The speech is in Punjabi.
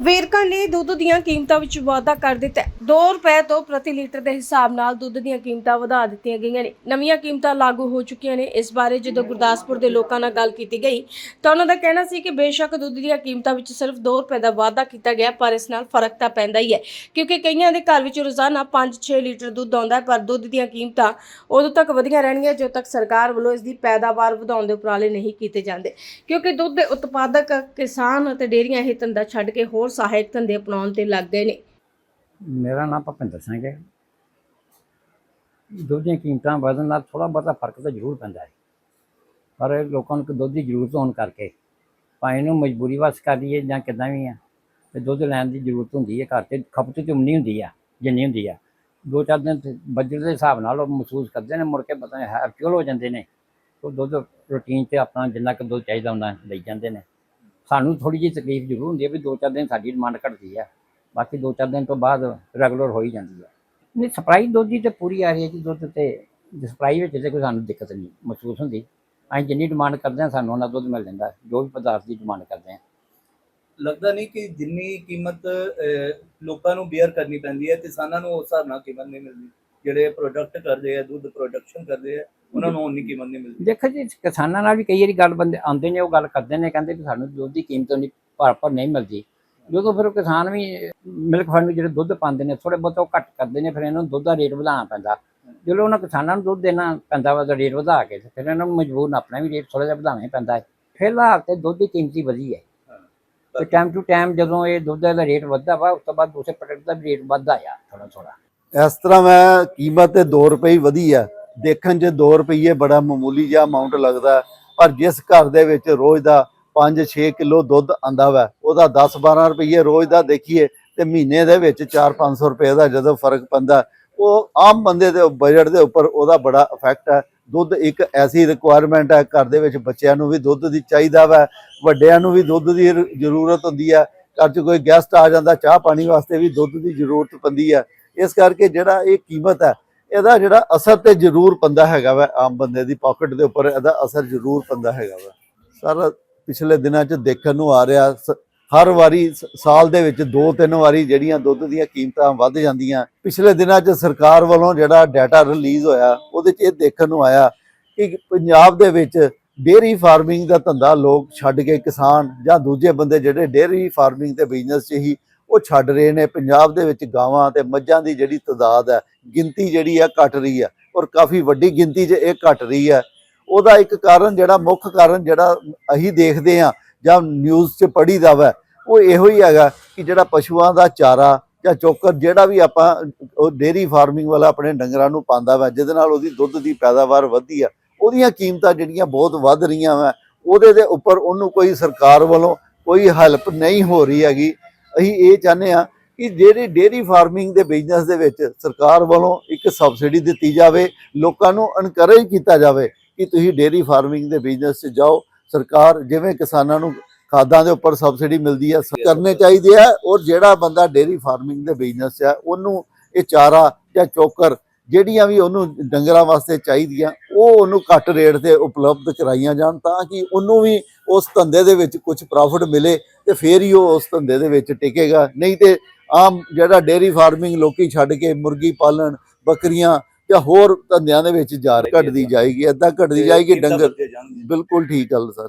ਵੇਰਕਾ ਨੇ ਦੁੱਧ ਦੀਆਂ ਕੀਮਤਾਂ ਵਿੱਚ ਵਾਧਾ ਕਰ ਦਿੱਤਾ ਹੈ। 2 ਰੁਪਏ ਤੋਂ ਪ੍ਰਤੀ ਲੀਟਰ ਦੇ ਹਿਸਾਬ ਨਾਲ ਦੁੱਧ ਦੀਆਂ ਕੀਮਤਾਂ ਵਧਾ ਦਿੱਤੀਆਂ ਗਈਆਂ ਨੇ। ਨਵੀਆਂ ਕੀਮਤਾਂ ਲਾਗੂ ਹੋ ਚੁੱਕੀਆਂ ਨੇ। ਇਸ ਬਾਰੇ ਜਦੋਂ ਗੁਰਦਾਸਪੁਰ ਦੇ ਲੋਕਾਂ ਨਾਲ ਗੱਲ ਕੀਤੀ ਗਈ, ਤਾਂ ਉਹਨਾਂ ਦਾ ਕਹਿਣਾ ਸੀ ਕਿ ਬੇਸ਼ੱਕ ਦੁੱਧ ਦੀਆਂ ਕੀਮਤਾਂ ਵਿੱਚ ਸਿਰਫ 2 ਰੁਪਏ ਦਾ ਵਾਧਾ ਕੀਤਾ ਗਿਆ, ਪਰ ਇਸ ਨਾਲ ਫ਼ਰਕ ਤਾਂ ਪੈਂਦਾ ਹੀ ਹੈ। ਕਿਉਂਕਿ ਕਈਆਂ ਦੇ ਘਰ ਵਿੱਚ ਰੋਜ਼ਾਨਾ 5-6 ਲੀਟਰ ਦੁੱਧ ਆਉਂਦਾ ਹੈ, ਪਰ ਦੁੱਧ ਦੀਆਂ ਕੀਮਤਾਂ ਉਦੋਂ ਤੱਕ ਵਧੀਆਂ ਰਹਿਣਗੀਆਂ, ਜਦੋਂ ਤੱਕ ਸਰਕਾਰ ਵੱਲੋਂ ਇਸ ਦੀ ਪੈਦਾਵਾਰ ਵਧਾਉਣ ਦੇ ਉਪਰਾਲੇ ਨਹੀਂ ਕੀਤੇ ਜਾਂਦੇ। ਕਿਉਂਕਿ ਦੁੱਧ ਦੇ ਉਤਪਾਦਕ ਕਿਸਾਨ ਅਤੇ ਡੇਅਰੀਆਂ ਇਹ ਧੰਦਾ ਛੱਡ ਕੇ ਹੋਰ ਸਹਾਇਕ ਧੰਦੇ ਅਪਣਾਉਣ ਤੇ ਲੱਗ ਗਏ ਨੇ। ਮੇਰਾ ਨਾਮ ਭਪਿੰਦਰ ਸਿੰਘ ਹੈ। ਦੁੱਧ ਦੀਆਂ ਕੀਮਤਾਂ ਵਧਣ ਨਾਲ ਥੋੜਾ ਬਹੁਤਾ ਫ਼ਰਕ ਤਾਂ ਜ਼ਰੂਰ ਪੈਂਦਾ ਹੈ। ਪਰ ਲੋਕਾਂ ਨੂੰ ਦੁੱਧ ਦੀ ਜ਼ਰੂਰਤ ਹੋਣ ਕਰਕੇ ਭਾਵੇਂ ਇਹਨੂੰ ਮਜਬੂਰੀ ਵਸ ਕਰ ਲਈਏ ਜਾਂ ਕਿੱਦਾਂ ਵੀ ਆ, ਤੇ ਦੁੱਧ ਲੈਣ ਦੀ ਜ਼ਰੂਰਤ ਹੁੰਦੀ ਹੈ, ਘਰ ਤੇ ਖਪਤ ਤੇ ਉਮਨੀ ਹੁੰਦੀ ਆ, ਜਿੰਨੀ ਹੁੰਦੀ ਆ। ਦੋ ਚਾਰ ਦਿਨ ਬਜਟ ਦੇ ਹਿਸਾਬ ਨਾਲ ਉਹ ਮਹਿਸੂਸ ਕਰਦੇ ਨੇ, ਮੁੜ ਕੇ ਪਤਾ ਨਹੀਂ ਹੈਪਚੁਅਲ ਹੋ ਜਾਂਦੇ ਨੇ। ਉਹ ਦੁੱਧ ਰੂਟੀਨ ਤੇ ਆਪਣਾ ਜਿੰਨਾ ਕੁ ਦੁੱਧ ਚਾਹੀਦਾ ਹੁੰਦਾ ਲਈ ਜਾਂਦੇ ਨੇ। ਸਾਨੂੰ ਥੋੜੀ ਜਿਹੀ ਤਕਲੀਫ ਜ਼ਰੂਰ ਹੁੰਦੀ ਹੈ ਵੀ ਦੋ ਚਾਰ ਦਿਨ ਸਾਡੀ ਡਿਮਾਂਡ ਘਟਦੀ ਹੈ ਬਾਕੀ ਦੋ ਚਾਰ ਦਿਨ ਤੋਂ ਬਾਅਦ ਰੈਗੂਲਰ ਹੋ ਹੀ ਜਾਂਦੀ ਹੈ ਨਹੀਂ ਸਪਲਾਈ ਦੁੱਧ ਦੀ ਤੇ ਪੂਰੀ ਆ ਰਹੀ ਹੈ ਜੀ ਦੁੱਧ ਤੇ ਸਪਲਾਈ ਵਿੱਚ ਤੇ ਕੋਈ ਸਾਨੂੰ ਦਿੱਕਤ ਨਹੀਂ, ਮਹਿਸੂਸ ਹੁੰਦੀ। ਅਸੀਂ ਜਿੰਨੀ ਡਿਮਾਂਡ ਕਰਦੇ ਹਾਂ, ਸਾਨੂੰ ਉਹਨਾਂ ਦੁੱਧ ਮਿਲ ਜਾਂਦਾ, ਜੋ ਵੀ ਪਦਾਰਥ ਦੀ ਡਿਮਾਂਡ ਕਰਦੇ ਹਾਂ। ਲੱਗਦਾ ਨਹੀਂ ਕਿ ਜਿੰਨੀ ਕੀਮਤ ਲੋਕਾਂ ਨੂੰ ਬੇਅਰ ਕਰਨੀ ਪੈਂਦੀ ਹੈ, ਕਿਸਾਨਾਂ ਨੂੰ ਉਸ ਹਿਸਾਬ ਨਾਲ ਕੀਮਤ ਨਹੀਂ ਮਿਲਦੀ। ਜਿਹੜੇ ਪ੍ਰੋਡਕਟ ਕਰਦੇ ਆ ਦੁੱਧ ਪ੍ਰੋਡਕਸ਼ਨ ਕਰਦੇ ਆ ਉਹਨਾਂ ਨੂੰ ਉਨੀ ਕੀਮਤ ਨਹੀਂ ਮਿਲਦੀ। ਦੇਖੋ ਜੀ ਕਿਸਾਨਾਂ ਨਾਲ ਵੀ ਕਈ ਵਾਰੀ ਗੱਲ ਬੰਦੇ ਆਉਂਦੇ ਨੇ ਉਹ ਗੱਲ ਕਰਦੇ ਨੇ ਕਹਿੰਦੇ ਵੀ ਸਾਨੂੰ ਦੁੱਧ ਦੀ ਕੀਮਤ ਨਹੀਂ ਭਰਪਰ ਨਹੀਂ ਮਿਲਦੀ। ਜਦੋਂ ਫਿਰ ਕਿਸਾਨ ਵੀ ਮਿਲਕ ਫੰਡ ਜਿਹੜੇ ਦੁੱਧ ਪਾਉਂਦੇ ਨੇ ਥੋੜੇ ਬਹੁਤ ਉਹ ਘੱਟ ਕਰਦੇ ਨੇ ਫਿਰ ਇਹਨਾਂ ਨੂੰ ਦੁੱਧ ਦਾ ਰੇਟ ਵਧਾਉਣਾ ਪੈਂਦਾ। ਜਦੋਂ ਉਹਨਾਂ ਕਿਸਾਨਾਂ ਨੂੰ ਦੁੱਧ ਦੇਣਾ ਪੈਂਦਾ ਵਾ ਤਾਂ ਰੇਟ ਵਧਾ ਕੇ ਫਿਰ ਇਹਨਾਂ ਨੂੰ ਮਜਬੂਰ ਆਪਣਾ ਵੀ ਰੇਟ ਥੋੜਾ ਜਿਹਾ ਵਧਾਉਣਾ ਹੀ ਪੈਂਦਾ ਹੈ। ਫਿਲਹਾਲ ਤੇ ਦੁੱਧ ਦੀ ਕੀਮਤ ਹੀ ਵਧੀ ਹੈ। ਤੇ ਟਾਈਮ ਟੂ ਟਾਈਮ ਜਦੋਂ ਇਹ ਦੁੱਧ ਦਾ ਰੇਟ ਵੱਧਦਾ ਵਾ ਉਸ ਤੋਂ ਬਾਅਦ ਦੂਸਰੇ ਪ੍ਰੋਡਕਟ ਦਾ ਵੀ ਰੇਟ ਵੱਧਦਾ ਆ ਥੋੜਾ ਥੋੜਾ ਇਸ ਤਰ੍ਹਾਂ ਮੈਂ ਕੀਮਤ ਤੇ 2 ਰੁਪਏ ਹੀ ਵਧੀ ਆ। ਦੇਖਣ 'ਚ 2 ਰੁਪਏ ਬੜਾ ਮਾਮੂਲੀ ਜਿਹਾ ਅਮਾਉਂਟ ਲੱਗਦਾ ਪਰ ਜਿਸ ਘਰ ਦੇ ਵਿੱਚ ਰੋਜ਼ ਦਾ 5-6 ਕਿਲੋ ਦੁੱਧ ਆਂਦਾ ਵਾ, ਉਹਦਾ 10-12 ਰੁਪਏ ਰੋਜ਼ ਦਾ ਦੇਖੀਏ ਤੇ ਮਹੀਨੇ ਦੇ ਵਿੱਚ 4-500 ਰੁਪਏ ਦਾ ਜਦੋਂ ਫ਼ਰਕ ਪੈਂਦਾ, ਉਹ ਆਮ ਬੰਦੇ ਦੇ ਬਜਟ ਦੇ ਉੱਪਰ ਉਹਦਾ ਬੜਾ ਇਫੈਕਟ ਹੈ। ਦੁੱਧ ਇੱਕ ਐਸੀ ਰਿਕੁਆਇਰਮੈਂਟ ਹੈ, ਘਰ ਦੇ ਵਿੱਚ ਬੱਚਿਆਂ ਨੂੰ ਵੀ ਦੁੱਧ ਦੀ ਚਾਹੀਦਾ ਵਾ, ਵੱਡਿਆਂ ਨੂੰ ਵੀ ਦੁੱਧ ਦੀ ਜ਼ਰੂਰਤ ਹੁੰਦੀ ਹੈ ਘਰ 'ਚ ਕੋਈ ਗੈਸਟ ਆ ਜਾਂਦਾ, ਚਾਹ ਪਾਣੀ ਵਾਸਤੇ ਵੀ ਦੁੱਧ ਦੀ ਜ਼ਰੂਰਤ ਪੈਂਦੀ ਹੈ ਇਸ ਕਰਕੇ ਜਿਹੜਾ ਇਹ ਕੀਮਤ ਹੈ, ਇਹਦਾ ਜਿਹੜਾ ਅਸਰ ਤੇ ਜ਼ਰੂਰ ਪੰਦਾ ਹੈਗਾ ਵਾ ਆਮ ਬੰਦੇ ਦੀ ਪਾਕਟ ਦੇ ਉੱਪਰ, ਇਹਦਾ ਅਸਰ ਜ਼ਰੂਰ ਪੰਦਾ ਹੈਗਾ ਵਾ। ਸਰ, ਪਿਛਲੇ ਦਿਨਾਂ 'ਚ ਦੇਖਣ ਨੂੰ ਆ ਰਿਹਾ, ਸ- ਹਰ ਵਾਰੀ ਸ- ਸਾਲ ਦੇ ਵਿੱਚ ਦੋ ਤਿੰਨ ਵਾਰੀ ਜਿਹੜੀਆਂ ਦੁੱਧ ਦੀਆਂ ਕੀਮਤਾਂ ਵੱਧ ਜਾਂਦੀਆਂ। ਪਿਛਲੇ ਦਿਨਾਂ 'ਚ ਸਰਕਾਰ ਵੱਲੋਂ ਜਿਹੜਾ ਡਾਟਾ ਰਿਲੀਜ਼ ਹੋਇਆ, ਉਹਦੇ 'ਚ ਇਹ ਦੇਖਣ ਨੂੰ ਆਇਆ ਕਿ ਪੰਜਾਬ ਦੇ ਵਿੱਚ ਡੇਅਰੀ ਫਾਰਮਿੰਗ ਦਾ ਧੰਦਾ ਲੋਕ ਛੱਡ ਕੇ ਕਿਸਾਨ ਜਾਂ ਦੂਜੇ ਬੰਦੇ ਜਿਹੜੇ ਡੇਅਰੀ ਫਾਰਮਿੰਗ ਦੇ ਬਿਜ਼ਨਸ 'ਚ ਹੀ ਉਹ ਛੱਡ ਰਹੇ ਨੇ, ਪੰਜਾਬ ਦੇ ਵਿੱਚ ਗਾਵਾਂ ਤੇ ਮੱਝਾਂ ਦੀ ਜਿਹੜੀ ਤਦਾਦ ਹੈ, ਗਿਣਤੀ ਜਿਹੜੀ ਹੈ ਘਟ ਰਹੀ ਹੈ ਔਰ ਕਾਫੀ ਵੱਡੀ ਗਿਣਤੀ 'ਚ ਇਹ ਘਟ ਰਹੀ ਹੈ, ਉਹਦਾ ਇੱਕ ਕਾਰਨ ਜਿਹੜਾ ਮੁੱਖ ਕਾਰਨ ਜਿਹੜਾ ਅਸੀਂ ਦੇਖਦੇ ਆ ਜਾਂ ਨਿਊਜ਼ 'ਚ ਪੜੀਦਾ ਵਾ, ਉਹ ਇਹੋ ਹੀ ਹੈਗਾ ਕਿ ਜਿਹੜਾ ਪਸ਼ੂਆਂ ਦਾ ਚਾਰਾ ਜਾਂ ਚੋਕਰ ਜਿਹੜਾ ਵੀ ਆਪਾਂ, ਉਹ ਡੇਅਰੀ ਫਾਰਮਿੰਗ ਵਾਲਾ ਆਪਣੇ ਡੰਗਰਾਂ ਨੂੰ ਪਾਉਂਦਾ ਵਾ, ਜਿਹਦੇ ਨਾਲ ਉਹਦੀ ਦੁੱਧ ਦੀ ਪੈਦਾਵਾਰ ਵਧਦੀ ਆ ਉਹਦੀਆਂ ਕੀਮਤਾਂ ਜਿਹੜੀਆਂ ਬਹੁਤ ਵੱਧ ਰਹੀਆਂ ਵਾ, ਉਹਦੇ ਦੇ ਉੱਪਰ ਉਹਨੂੰ ਕੋਈ ਸਰਕਾਰ ਵੱਲੋਂ ਕੋਈ ਹੈਲਪ ਨਹੀਂ ਹੋ ਰਹੀ ਹੈਗੀ ਅਸੀਂ ਇਹ ਚਾਹੁੰਦੇ ਆ ਕਿ ਜਿਹੜੀ ਡੇਅਰੀ ਫਾਰਮਿੰਗ ਦੇ ਬਿਜ਼ਨਸ ਦੇ ਵਿੱਚ ਸਰਕਾਰ ਵੱਲੋਂ ਇੱਕ ਸਬਸਿਡੀ ਦਿੱਤੀ ਜਾਵੇ, ਲੋਕਾਂ ਨੂੰ ਇਨਕਰੇਜ ਕੀਤਾ ਜਾਵੇ ਕਿ ਤੁਸੀਂ ਡੇਅਰੀ ਫਾਰਮਿੰਗ ਦੇ ਬਿਜ਼ਨਸ 'ਚ ਜਾਓ। ਸਰਕਾਰ ਜਿਵੇਂ ਕਿਸਾਨਾਂ ਨੂੰ ਖਾਦਾਂ ਦੇ ਉੱਪਰ ਸਬਸਿਡੀ ਮਿਲਦੀ ਹੈ, ਸ- ਕਰਨੇ ਚਾਹੀਦੇ ਆ ਔਰ ਜਿਹੜਾ ਬੰਦਾ ਡੇਅਰੀ ਫਾਰਮਿੰਗ ਦੇ ਬਿਜ਼ਨਸ 'ਚ ਹੈ ਉਹਨੂੰ ਇਹ ਚਾਰਾ ਜਾਂ ਚੋਕਰ ਜਿਹੜੀਆਂ ਵੀ ਉਹਨੂੰ ਡੰਗਰਾਂ ਵਾਸਤੇ ਚਾਹੀਦੀਆਂ ਉਹ ਉਹਨੂੰ ਘੱਟ ਰੇਟ ਤੇ ਉਪਲਬਧ ਕਰਾਈਆਂ ਜਾਣ ਤਾਂ ਕਿ ਉਹਨੂੰ ਵੀ ਉਸ ਧੰਦੇ ਦੇ ਵਿੱਚ ਕੁਝ ਪ੍ਰੋਫਿਟ ਮਿਲੇ ਤੇ ਫੇਰ ਹੀ ਉਹ ਉਸ ਧੰਦੇ ਦੇ ਵਿੱਚ ਟਿਕੇਗਾ। ਨਹੀਂ ਤੇ ਆਮ ਜਿਹੜਾ ਡੇਅਰੀ ਫਾਰਮਿੰਗ ਲੋਕੀ ਛੱਡ ਕੇ ਮੁਰਗੀ ਪਾਲਣ ਬੱਕਰੀਆਂ ਜਾਂ ਹੋਰ ਧੰਦਿਆਂ ਦੇ ਵਿੱਚ ਜਾ ਘਟਦੀ ਜਾਏਗੀ ਏਦਾਂ ਘਟਦੀ ਜਾਏਗੀ ਡੰਗਰ। ਬਿਲਕੁਲ ਠੀਕ ਗੱਲ ਸਰ।